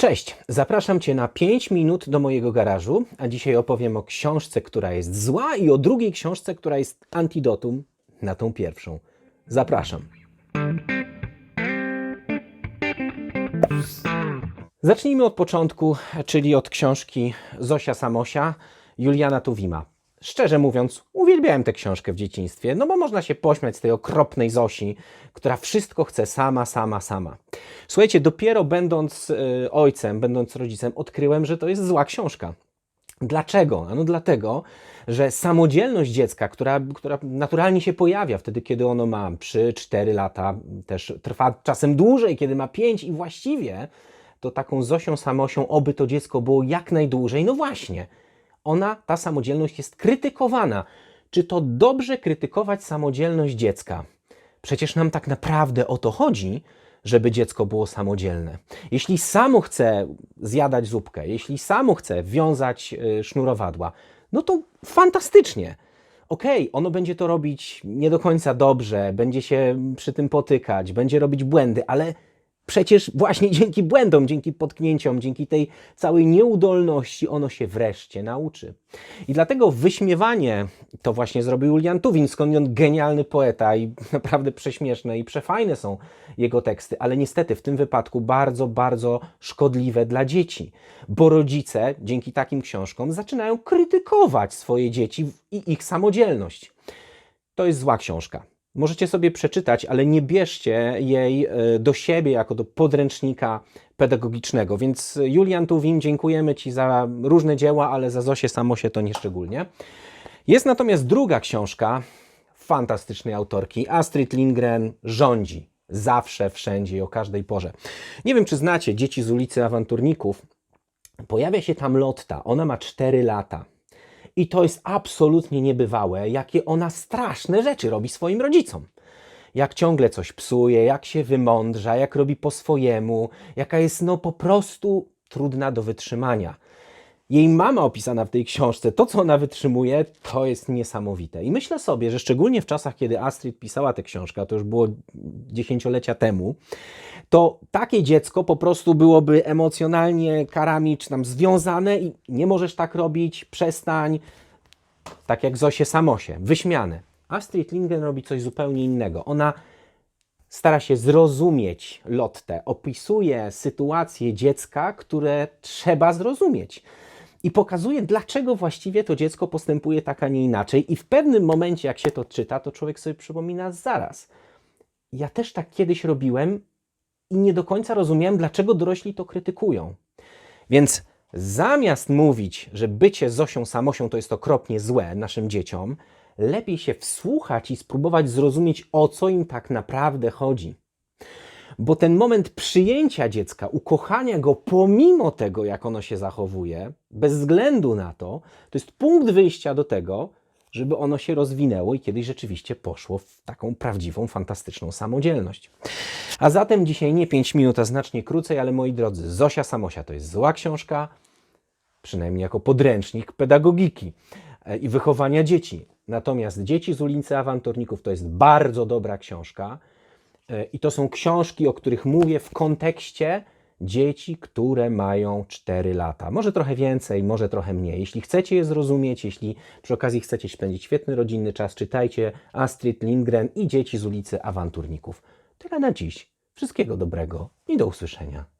Cześć, zapraszam Cię na 5 minut do mojego garażu, a dzisiaj opowiem o książce, która jest zła i o drugiej książce, która jest antidotum na tą pierwszą. Zapraszam. Zacznijmy od początku, czyli od książki Zosia Samosia, Juliana Tuwima. Szczerze mówiąc, uwielbiałem tę książkę w dzieciństwie, no bo można się pośmiać z tej okropnej Zosi, która wszystko chce sama, sama, sama. Słuchajcie, dopiero będąc y, ojcem, będąc rodzicem, odkryłem, że to jest zła książka. Dlaczego? Ano dlatego, że samodzielność dziecka, która, która naturalnie się pojawia wtedy, kiedy ono ma 3-4 lata, też trwa czasem dłużej, kiedy ma 5 i właściwie to taką Zosią Samosią, oby to dziecko było jak najdłużej. No właśnie, ona, ta samodzielność jest krytykowana. Czy to dobrze krytykować samodzielność dziecka? Przecież nam tak naprawdę o to chodzi, żeby dziecko było samodzielne. Jeśli samo chce zjadać zupkę, jeśli samo chce wiązać y, sznurowadła, no to fantastycznie. Okej, ono będzie to robić nie do końca dobrze, będzie się przy tym potykać, będzie robić błędy, ale przecież właśnie dzięki błędom, dzięki potknięciom, dzięki tej całej nieudolności ono się wreszcie nauczy. I dlatego wyśmiewanie to właśnie zrobił Julian Tuwim, skądinąd genialny poeta i naprawdę prześmieszne i przefajne są jego teksty, ale niestety w tym wypadku bardzo, bardzo szkodliwe dla dzieci, bo rodzice dzięki takim książkom zaczynają krytykować swoje dzieci i ich samodzielność. To jest zła książka. Możecie sobie przeczytać, ale nie bierzcie jej e, do siebie jako do podręcznika pedagogicznego. Więc Julian Tuwim, dziękujemy Ci za różne dzieła, ale za Zosię Samosie to nie szczególnie. Jest natomiast druga książka fantastycznej autorki, Astrid Lindgren, Rządzi. Zawsze, wszędzie i o każdej porze. Nie wiem, czy znacie Dzieci z ulicy Awanturników. Pojawia się tam Lotta. Ona ma 4 lata. I to jest absolutnie niebywałe, jakie ona straszne rzeczy robi swoim rodzicom. Jak ciągle coś psuje, jak się wymądrza, jak robi po swojemu, jaka jest no po prostu trudna do wytrzymania. Jej mama opisana w tej książce, to co ona wytrzymuje, to jest niesamowite. I myślę sobie, że szczególnie w czasach, kiedy Astrid pisała tę książkę, to już było dziesięciolecia temu, to takie dziecko po prostu byłoby emocjonalnie karami czy tam związane i nie możesz tak robić, przestań, tak jak Zosie Samosie, wyśmiane. Astrid Lindgren robi coś zupełnie innego. Ona stara się zrozumieć Lottę, opisuje sytuację dziecka, które trzeba zrozumieć. I pokazuje, dlaczego właściwie to dziecko postępuje tak, a nie inaczej. I w pewnym momencie, jak się to czyta, to człowiek sobie przypomina zaraz. Ja też tak kiedyś robiłem i nie do końca rozumiałem, dlaczego dorośli to krytykują. Więc zamiast mówić, że bycie Zosią Samosią to jest okropnie złe naszym dzieciom, lepiej się wsłuchać i spróbować zrozumieć, o co im tak naprawdę chodzi. Bo ten moment przyjęcia dziecka, ukochania go pomimo tego, jak ono się zachowuje, bez względu na to, to jest punkt wyjścia do tego, żeby ono się rozwinęło i kiedyś rzeczywiście poszło w taką prawdziwą, fantastyczną samodzielność. A zatem dzisiaj nie 5 minut, a znacznie krócej, ale moi drodzy, Zosia Samosia to jest zła książka, przynajmniej jako podręcznik pedagogiki e, i wychowania dzieci. Natomiast Dzieci z ulicy Awanturników to jest bardzo dobra książka e, i to są książki, o których mówię w kontekście dzieci, które mają 4 lata. Może trochę więcej, może trochę mniej. Jeśli chcecie je zrozumieć, jeśli przy okazji chcecie spędzić świetny rodzinny czas, czytajcie Astrid Lindgren i Dzieci z ulicy Awanturników. Tyle na dziś. Wszystkiego dobrego i do usłyszenia.